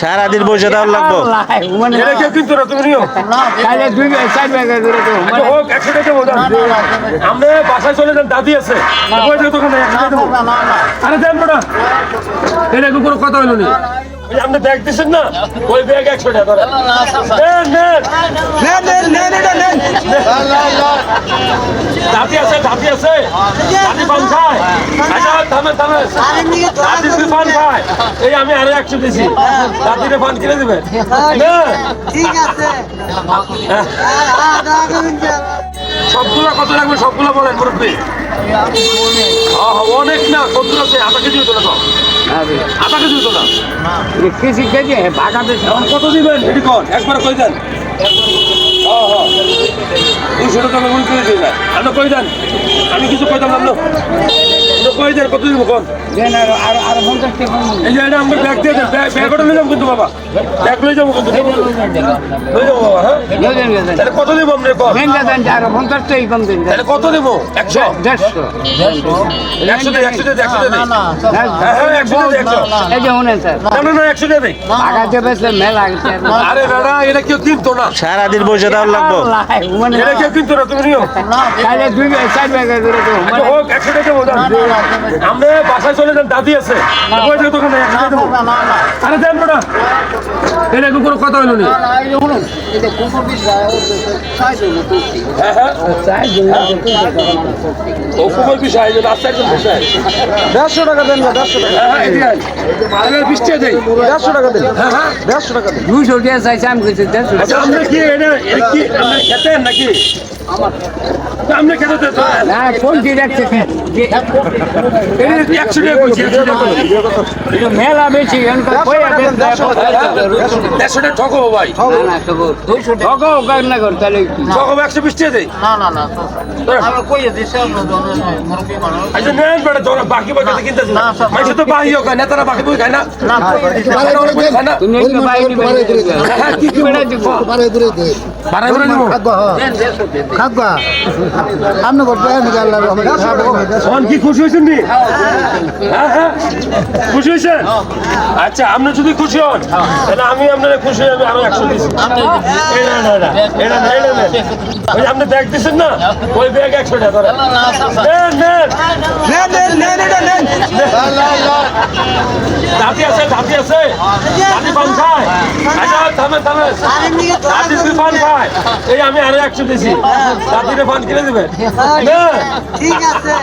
সারাদিন বসে লাগবো মানে আচ্ছা। আমরা বাসায় চলে যান দাদি আছে আরে দেন বেটা এটা কোনো কথা হলো নি ওই আপনি ব্যাগ দিচ্ছেন না ওই ব্যাগ একশো টাকা আছে দাদি আছে দাদি পান খায় আচ্ছা থামে থামে। দাদি পান খায় এই আমি আরও একশো দিছি। দাদিরে পান কিনে দেবেন না। ঠিক আছে। সবগুলা কত লাগবে? সবগুলা বলেন মুরব্বী। অনেক না কত আছে। আধা কেজি হতো না আধা কেজি হতো না কৃষি কেজি বাগাতে কত দিবেন? একবার কই দেন? হ্যাঁ হ্যাঁ দুশো টাকা বেগুন করে দিয়ে দেন আপনি কই দেন আমি কিছু কই দেন আপনি আপনি কই দেন কত দিব কন দেন আর আর আর এই যে এটা আমার ব্যাগ দিয়ে দেন ব্যাগ ব্যাগ যাব কিন্তু বাবা ব্যাগ লই যাব কিন্তু লই যাব বাবা হ্যাঁ দেন দেন তাহলে কত দিব আপনি আর পঞ্চাশ টাকা কম দেন তাহলে কত দিব একশো দেড়শো একশো দেয় একশো দেয় একশো দেয় হ্যাঁ হ্যাঁ একশো দেয় একশো এই যে শুনেন স্যার। না একশো দেয় মেলা আরে দাদা এটা কেউ কিনতো না। সারাদিন বসে দেওয়ার লাগবো? মানে এটা কেউ কিনতো না তুমি নিও। আচ্ছা, হোক একশো টাকা দেবো আমরা বাসায় চলে যান দাদি আছে। আরে দেন এটা এখন কোনো কথা হলো নি? হ্যাঁ হ্যাঁ। ও কুমার বিষয় যে রাস্তা একজন বিষয় দেড়শো টাকা দেন না দেড়শো টাকা। হ্যাঁ হ্যাঁ। বৃষ্টি দেই দেড়শো টাকা দেন হ্যাঁ হ্যাঁ। দেড়শো টাকা দেন। দুশো টাকা চাইছে আমি কিছু দেড়শো আচ্ছা আমরা কি এটা এটা কি আমরা খেতেন নাকি? তা আমরা খেতে না কোন কি রাখছে একশো টাকা বলছি একশো টাকা মেলা বেশি দেড়শো টাকা ঠকো ভাই। ঠকো না কর তাহলে কি? ঠকো একশো বিশ টাকা না না না আচ্ছা নেন বেটা তোরা বাকি কিনতে মানুষ তো না বই খায় হ্যাঁ, কি খুশি হয়েছেন নি? হ্যাঁ হ্যাঁ। খুশি হয়েছেন? আচ্ছা আপনি যদি খুশি হন তাহলে আমি আপনার খুশি হয়ে আমি আরও একশো দিচ্ছি এই না না না এটা না এটা না ওই আপনি ব্যাগ দিচ্ছেন না ওই ব্যাগ একশো টাকা ধরেন আছে দাদি আছে। দাদি পান খায়। আচ্ছা থামে থামে। পান খায় এই আমি আরও একশো দিছি। দাদিরে পান কিনে দিবেন? না ঠিক আছে।